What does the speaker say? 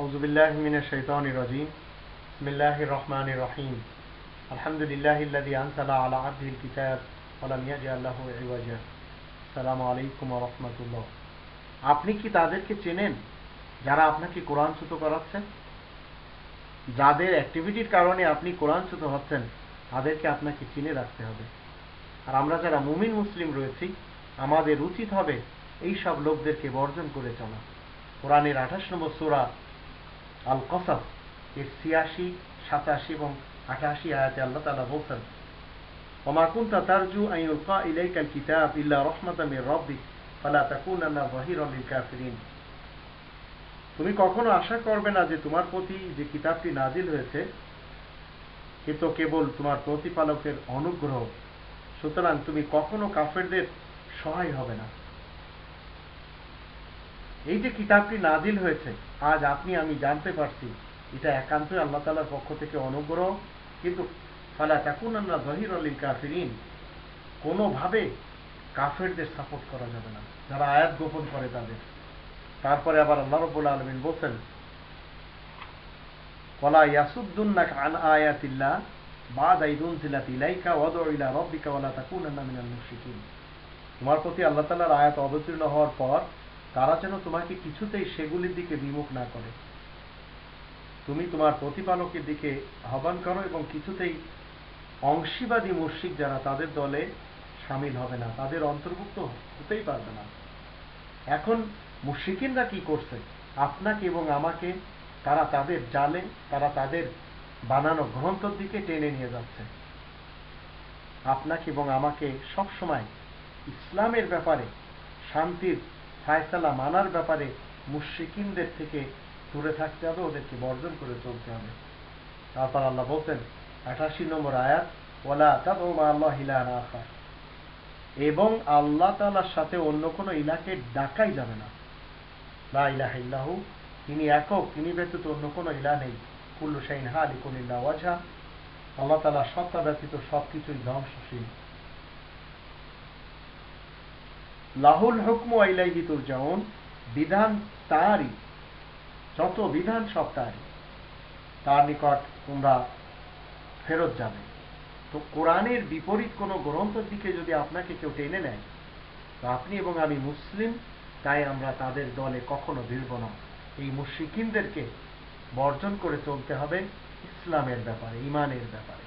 أعوذ بالله من الشيطان الرجيم بسم الله الرحمن الرحيم الحمد لله الذي أنزل على عبده الكتاب ولم يجعل له عوجا السلام عليكم ورحمة الله আপনি কি তাদেরকে চেনেন যারা আপনাকে কোরআনচ্যুত করাচ্ছেন যাদের অ্যাক্টিভিটির কারণে আপনি কোরআনচ্যুত হচ্ছেন তাদেরকে আপনাকে চিনে রাখতে হবে আর আমরা যারা মুমিন মুসলিম রয়েছি আমাদের উচিত হবে এই সব লোকদেরকে বর্জন করে চলা কোরআনের আঠাশ নম্বর সুরা আল কসাস এর ছিয়াশি সাতাশি এবং আঠাশি আয়াতে আল্লাহ তালা বলছেন وما كنت ترجو أن يلقى إليك الكتاب إلا رحمة من ربك فلا تكونن ظهيرا للكافرين তুমি কখনো আশা করবে না যে তোমার প্রতি যে কিতাবটি নাজিল হয়েছে এ তো কেবল তোমার প্রতিপালকের অনুগ্রহ সুতরাং তুমি কখনো কাফেরদের সহায় হবে না এই যে কিতাবটি নাজিল হয়েছে, আজ আপনি আমি জানতে পারছি, এটা একান্তই আল্লাহ তালার পক্ষ থেকে অনুগ্রহ, কিন্তু ফালা তাকুন আল্লাহ জহির আলী কাফিরিন, কোনোভাবে কাফেরদের সাপোর্ট করা যাবে না, যারা আয়াত গোপন করে তাদের। তারপরে আবার আল্লাহ রব্বুল আলমিন বলছেন কলা ইয়াসুদ্দুন্নাক আন আয়াতিল্লাহ, বাদ আইদুন জিলাত ইলাইকা ওয়াদ ইলা রব্বিকা, ওয়ালা তাকুনান্না মিনাল মুশরিকিন। তোমার প্রতি আল্লাহ তাআলার আয়াত অবতীর্ণ হওয়ার পর তারা যেন তোমাকে কিছুতেই সেগুলির দিকে বিমুখ না করে। তুমি তোমার প্রতিপালকের দিকে আহ্বান করো এবং কিছুতেই অংশীবাদী মুশ্রিক যারা তাদের দলে সামিল হবে না, তাদের অন্তর্ভুক্ত হতেই পারবে না। এখন মুশ্রিকিনরা কি করছে? আপনাকে এবং আমাকে তারা তাদের জালে, তারা তাদের বানানো গ্রন্থর দিকে টেনে নিয়ে যাচ্ছে। আপনাকে এবং আমাকে সব সময় ইসলামের ব্যাপারে শান্তির ফায়সালা মানার ব্যাপারে মুশ্রিকিনদের থেকে দূরে থাকতে হবে, ওদেরকে বর্জন করে চলতে হবে। তারপর আল্লাহ বলতেন আঠাশি নম্বর আয়াত ওলা তাদমা আল্লাহ ইলাহ আখা এবং আল্লাহ তালার সাথে অন্য কোনো ইলাকে ডাকাই যাবে না। লা ইলাহ ইল্লাহু, তিনি একক, তিনি ব্যতীত অন্য কোনো ইলা নেই। কুল্লু শাইন হা আলিকুল্লাহ ওয়াজা আল্লাহ তালা সত্তা ব্যতীত সব কিছুই ধ্বংসশীল। লাহুল হুকম আইলাইহি তুরজাউন, বিধান তারই, যত বিধান সব তারই। তার নিকট তোমরা ফেরত যাবে। তো কোরআনের বিপরীত কোনো গ্রন্থের দিকে যদি আপনাকে কেউ টেনে নেয়, তো আপনি এবং আমি মুসলিম, তাই আমরা তাদের দলে কখনো ভিড়ব না। এই মুশিকিনদেরকে বর্জন করে চলতে হবে ইসলামের ব্যাপারে ইমানের ব্যাপারে।